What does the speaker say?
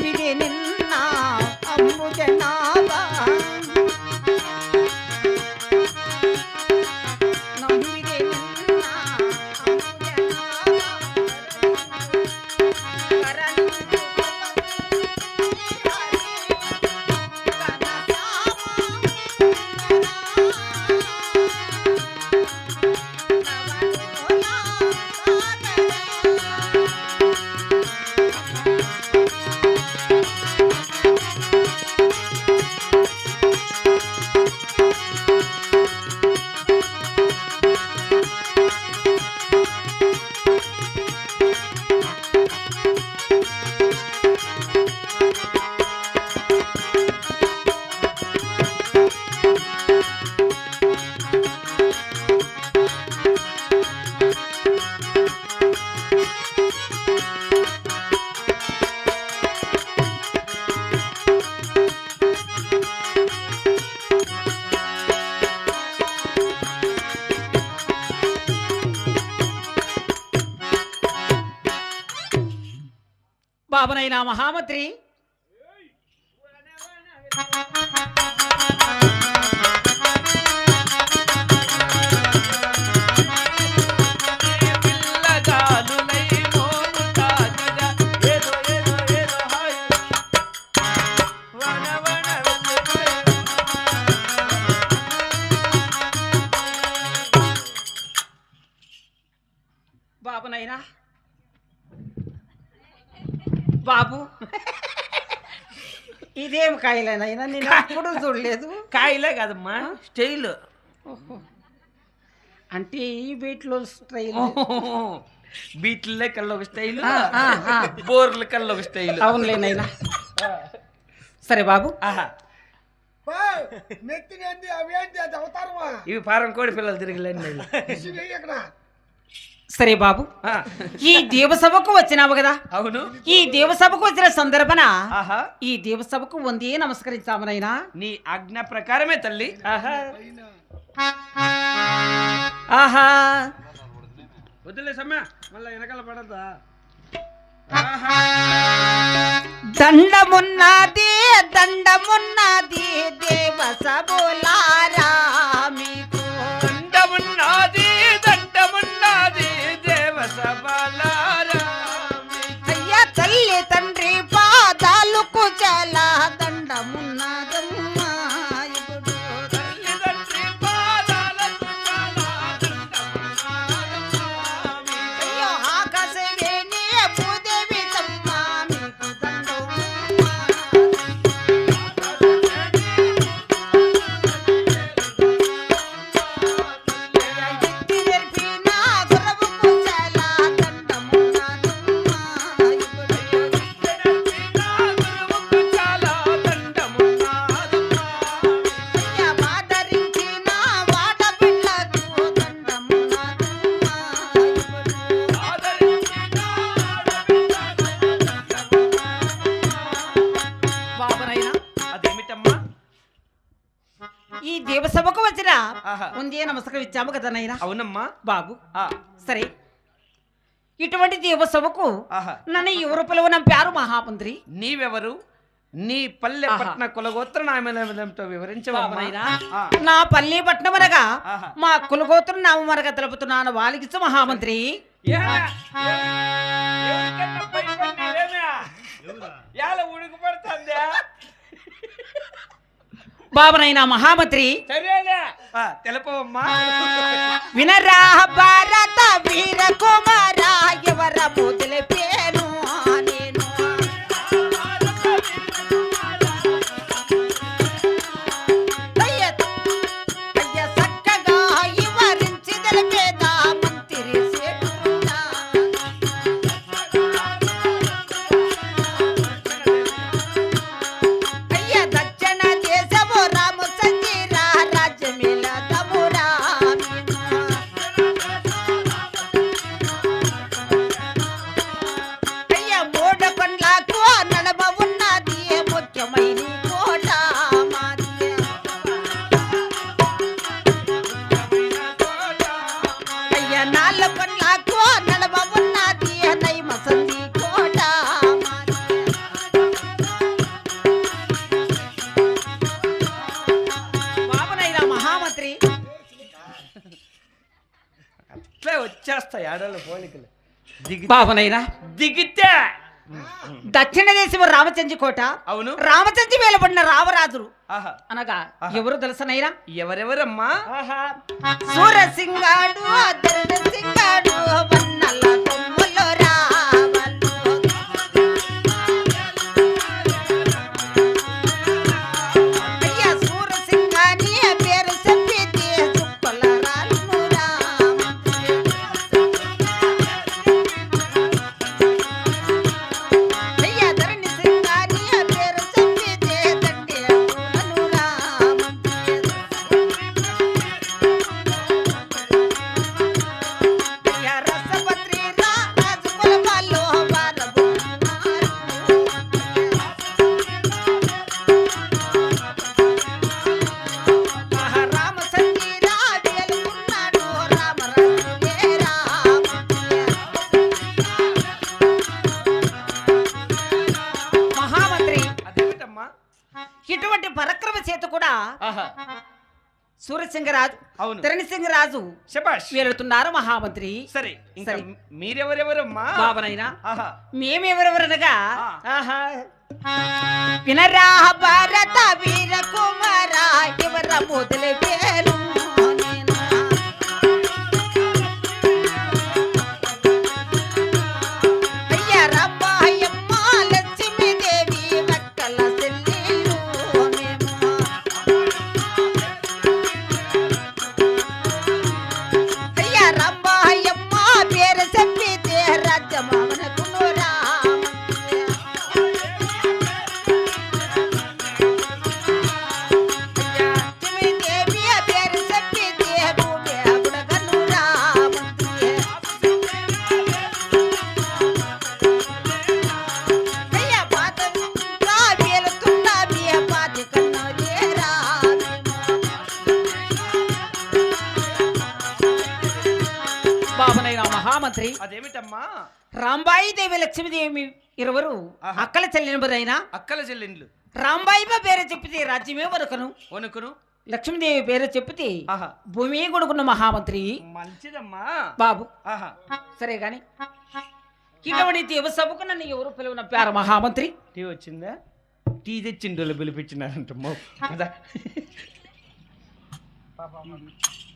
நம்பினேன் పాపనైన మహామత్రి. ఇదేం కాయలేనైనా? నేను ఎప్పుడు చూడలేదు. కాయలే కదమ్మా స్టైల్ అంటే ఈ వీటిలో స్టైల్. బీట్లే కల్లా ఒక స్టైల్ ఆ, ఆ, ఆ. బోర్ల కల్లా ఒక స్టైల్. అవునులేనైనా. సరే బాబు. ఇవి ఫారం కోడి పిల్లలు తిరిగిలేండి సరే బాబు. ఈ దేవసభకు వచ్చినావు కదా. అవును. ఈ దేవసభకు వచ్చిన సందర్భన ఆహా. ఈ దేవసభకు వందే నమస్కరించామనైనా నీ ఆజ్ఞ ప్రకారమే తల్లి. ఆహా. ఆహా. వదిలే సమ్మె మళ్ళీ వెనకాల పడద్దా? దండమున్నది దండమున్నది దేవ ఈ దేవసభకు వచ్చిన ఆహా. ముందే నమస్కారం ఇచ్చాము కదా నైనా అవునమ్మా. బాబు ఆ, సరే. ఇటువంటి దేవసభకు ఆహా. నన్ను ఎవరు పిలువనంపారు మహామంత్రి. నీవెవరు? నీ పల్లె. పట్న కులగోత్ర నామేమిటో వివరించవమ్మా. బాబునైనా, ఆ, నా పల్లి పట్నం అనగా. మా కులగోత్రం నామనగా తెలుపుతున్నాను వాలికిచ్చు మహామంత్రి. ఉడుకుపడుతుందా బాబనైనా మహామంత్రి. తెలుపవమ్మా. వినరా భారత వీర కుమార పోలికలు. బాబునైనా? దిగితే దక్షిణ దేశం రామచంద్రి కోట. అవును. రామచంద్రి వేలబడిన రామరాజులు. ఆహా. అనగా. ఎవరు తెలుసనైనా? ఎవరెవరమ్మా? సూరసింగాడు సింగాడు సూర్యసింగరాజు అవును. తరణిసింగరాజు శబాష్ వెళుతున్నారు మహామంత్రి. సరే ఇంకా. మీరెవరెవరమ్మా? బాబనైనా? మేమెవరెవరనగా? వినరా భారత వీర కుమార ఎవర మొదలు పేరు? మహామంత్రి. అదేమిటమ్మా? రాంబాయి దేవి లక్ష్మీదేవి ఇరువురు. అక్కల చెల్లినబురైనా? అక్కల చెల్లెండ్లు. రాంబాయిమ పేరు చెప్పితే రాజ్యమే వరకను వణుకును? లక్ష్మీదేవి పేరు చెప్పితే భూమి కొడుకున్న మహామంత్రి. మంచిదమ్మా. బాబు. ఆహా. సరే గాని ఇటువంటి దేవ సభకు నన్ను ఎవరు పిలువన పేర మహామంత్రి? టీ వచ్చిందా? టీ తెచ్చిండు పిలిపించినారంట. పద.